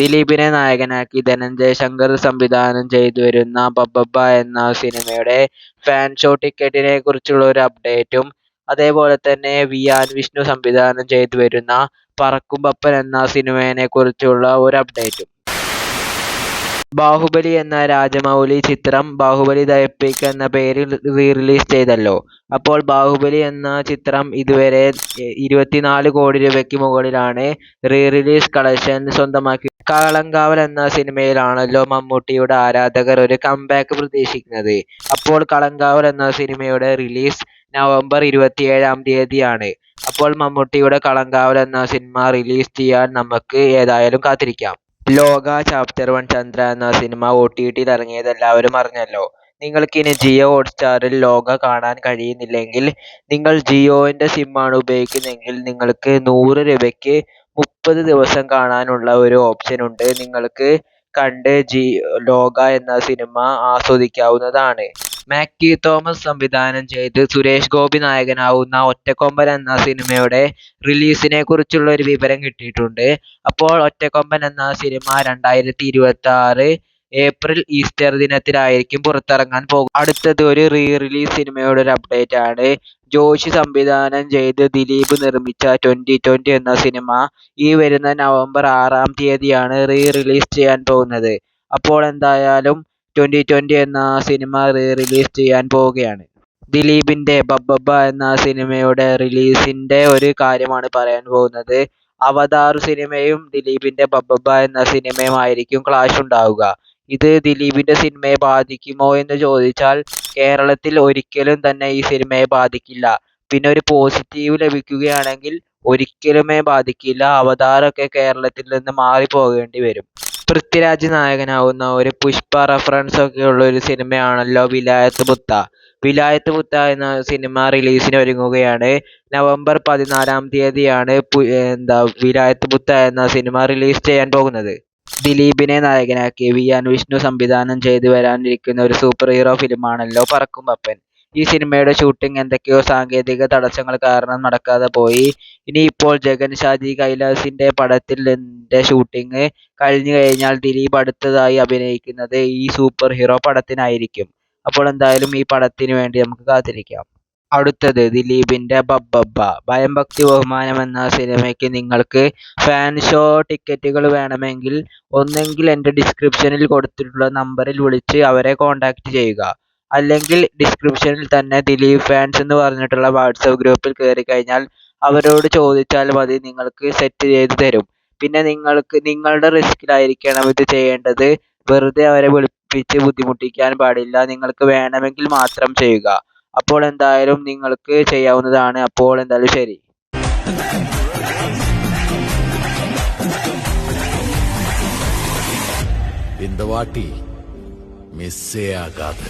ദിലീപിനെ നായകനാക്കി ധനഞ്ജയ് ശങ്കർ സംവിധാനം ചെയ്തു വരുന്ന ബബ്ബബ്ബ എന്ന സിനിമയുടെ ഫാൻ ഷോ ടിക്കറ്റിനെ കുറിച്ചുള്ള ഒരു അപ്ഡേറ്റും അതേപോലെ തന്നെ വിയാൻ വിഷ്ണു സംവിധാനം ചെയ്തു വരുന്ന പറക്കും പപ്പൻ എന്ന സിനിമയെ കുറിച്ചുള്ള ഒരു അപ്ഡേറ്റും ബാഹുബലി എന്ന രാജമൗലി ചിത്രം ബാഹുബലി ദ എന്ന പേരിൽ റീ റിലീസ് ചെയ്തല്ലോ. അപ്പോൾ ബാഹുബലി എന്ന ചിത്രം ഇതുവരെ ഇരുപത്തിനാല് കോടി രൂപയ്ക്ക് മുകളിലാണ് റീ റിലീസ് കളക്ഷൻ സ്വന്തമാക്കി കളങ്കാവൽ എന്ന സിനിമയിലാണല്ലോ മമ്മൂട്ടിയുടെ ആരാധകർ ഒരു കംബാക്ക് പ്രതീക്ഷിക്കുന്നത്. അപ്പോൾ കളങ്കാവൽ എന്ന സിനിമയുടെ റിലീസ് നവംബർ ഇരുപത്തിയേഴാം തീയതിയാണ്. അപ്പോൾ മമ്മൂട്ടിയുടെ കളങ്കാവൽ എന്ന സിനിമ റിലീസ് ചെയ്യാൻ നമുക്ക് ഏതായാലും കാത്തിരിക്കാം. ലോക ചാപ്റ്റർ വൺ ചന്ദ്ര എന്ന സിനിമ ഒ ടി ടിയിൽ ഇറങ്ങിയത് എല്ലാവരും അറിഞ്ഞല്ലോ. നിങ്ങൾക്കിനി ജിയോ ഹോട്ട്സ്റ്റാറിൽ ലോക കാണാൻ കഴിയുന്നില്ലെങ്കിൽ നിങ്ങൾ ജിയോന്റെ സിം ആണ് ഉപയോഗിക്കുന്നതെങ്കിൽ നിങ്ങൾക്ക് നൂറ് രൂപയ്ക്ക് മുപ്പത് ദിവസം കാണാനുള്ള ഒരു ഓപ്ഷൻ ഉണ്ട്. നിങ്ങൾക്ക് കണ്ട് ജി ലോക എന്ന സിനിമ ആസ്വദിക്കാവുന്നതാണ്. മാക്കി തോമസ് സംവിധാനം ചെയ്ത് സുരേഷ് ഗോപി നായകനാവുന്ന ഒറ്റക്കൊമ്പൻ എന്ന സിനിമയുടെ റിലീസിനെ കുറിച്ചുള്ള ഒരു വിവരം കിട്ടിയിട്ടുണ്ട്. അപ്പോൾ ഒറ്റക്കൊമ്പൻ എന്ന സിനിമ രണ്ടായിരത്തി ഇരുപത്തി ആറ് ഏപ്രിൽ ഈസ്റ്റർ ദിനത്തിലായിരിക്കും പുറത്തിറങ്ങാൻ പോകുന്നത്. അടുത്തത് ഒരു റീ റിലീസ് സിനിമയുടെ ഒരു അപ്ഡേറ്റ് ആണ്. ജോഷി സംവിധാനം ചെയ്ത് ദിലീപ് നിർമ്മിച്ച ട്വന്റി ട്വന്റി എന്ന സിനിമ ഈ വരുന്ന നവംബർ ആറാം തീയതിയാണ് റീ റിലീസ് ചെയ്യാൻ പോകുന്നത്. അപ്പോൾ എന്തായാലും ട്വന്റി ട്വന്റി എന്ന സിനിമ റീ റിലീസ് ചെയ്യാൻ പോവുകയാണ്. ദിലീപിന്റെ ബബ്ബബ്ബ എന്ന സിനിമയുടെ റിലീസിന്റെ ഒരു കാര്യമാണ് പറയാൻ പോകുന്നത്. അവതാർ സിനിമയും ദിലീപിന്റെ ബബ്ബബ്ബ എന്ന സിനിമയും ആയിരിക്കും ക്ലാഷ് ഉണ്ടാവുക. ഇത് ദിലീപിന്റെ സിനിമയെ ബാധിക്കുമോ എന്ന് ചോദിച്ചാൽ കേരളത്തിൽ ഒരിക്കലും തന്നെ ഈ സിനിമയെ ബാധിക്കില്ല. പിന്നെ ഒരു പോസിറ്റീവ് ലഭിക്കുകയാണെങ്കിൽ ഒരിക്കലുമേ ബാധിക്കില്ല. അവതാരമൊക്കെ കേരളത്തിൽ നിന്ന് മാറിപ്പോകേണ്ടി വരും. പൃഥ്വിരാജ് നായകനാവുന്ന ഒരു പുഷ്പ റെഫറൻസ് ഒക്കെ ഉള്ള ഒരു സിനിമയാണല്ലോ വിലായത്ത് പുത്ത. വിലായത്ത് പുത്ത എന്ന സിനിമ റിലീസിന് ഒരുങ്ങുകയാണ്. നവംബർ പതിനാലാം തീയതിയാണ് എന്താ വിലായത്ത് പുത്ത എന്ന സിനിമ റിലീസ് ചെയ്യാൻ പോകുന്നത്. ദിലീപിനെ നായകനാക്കി വി വിയാൻ വിഷ്ണു സംവിധാനം ചെയ്തു വരാനിരിക്കുന്ന ഒരു സൂപ്പർ ഹീറോ ഫിലിമാണല്ലോ പറക്കും പപ്പൻ ഈ സിനിമയുടെ ഷൂട്ടിംഗ് എന്തൊക്കെയോ സാങ്കേതിക തടസ്സങ്ങൾ കാരണം നടക്കാതെ പോയി. ഇനി ഇപ്പോൾ ജഗൻ ഷാജി കൈലാസിന്റെ പടത്തിന്റെ ഷൂട്ടിംഗ് കഴിഞ്ഞു കഴിഞ്ഞാൽ ദിലീപ് അടുത്തതായി അഭിനയിക്കുന്നത് ഈ സൂപ്പർ ഹീറോ പടത്തിനായിരിക്കും. അപ്പോൾ എന്തായാലും ഈ പടത്തിന് വേണ്ടി നമുക്ക് കാത്തിരിക്കാം. അടുത്തത് ദിലീപിന്റെ ബബ്ബബ്ബ. ഭയം ഭക്തി ബഹുമാനം എന്ന സിനിമയ്ക്ക് നിങ്ങൾക്ക് ഫാൻ ഷോ ടിക്കറ്റുകൾ വേണമെങ്കിൽ ഒന്നെങ്കിൽ എന്റെ ഡിസ്ക്രിപ്ഷനിൽ കൊടുത്തിട്ടുള്ള നമ്പറിൽ വിളിച്ച് അവരെ കോൺടാക്റ്റ് ചെയ്യുക. അല്ലെങ്കിൽ ഡിസ്ക്രിപ്ഷനിൽ തന്നെ ദിലീപ് ഫാൻസ് എന്ന് പറഞ്ഞിട്ടുള്ള വാട്സപ്പ് ഗ്രൂപ്പിൽ കയറി കഴിഞ്ഞാൽ അവരോട് ചോദിച്ചാൽ മതി നിങ്ങൾക്ക് സെറ്റ് ചെയ്ത് തരും. പിന്നെ നിങ്ങൾക്ക് നിങ്ങളുടെ റിസ്കിലായിരിക്കണം ഇത് ചെയ്യേണ്ടത്. വെറുതെ അവരെ വിളിപ്പിച്ച് ബുദ്ധിമുട്ടിക്കാൻ പാടില്ല. നിങ്ങൾക്ക് വേണമെങ്കിൽ മാത്രം ചെയ്യുക. അപ്പോൾ എന്തായാലും നിങ്ങൾക്ക് ചെയ്യാവുന്നതാണ് അപ്പോൾ എന്തായാലും ശരി இந்த வாட்டி மிஸ்ஸே ஆகாது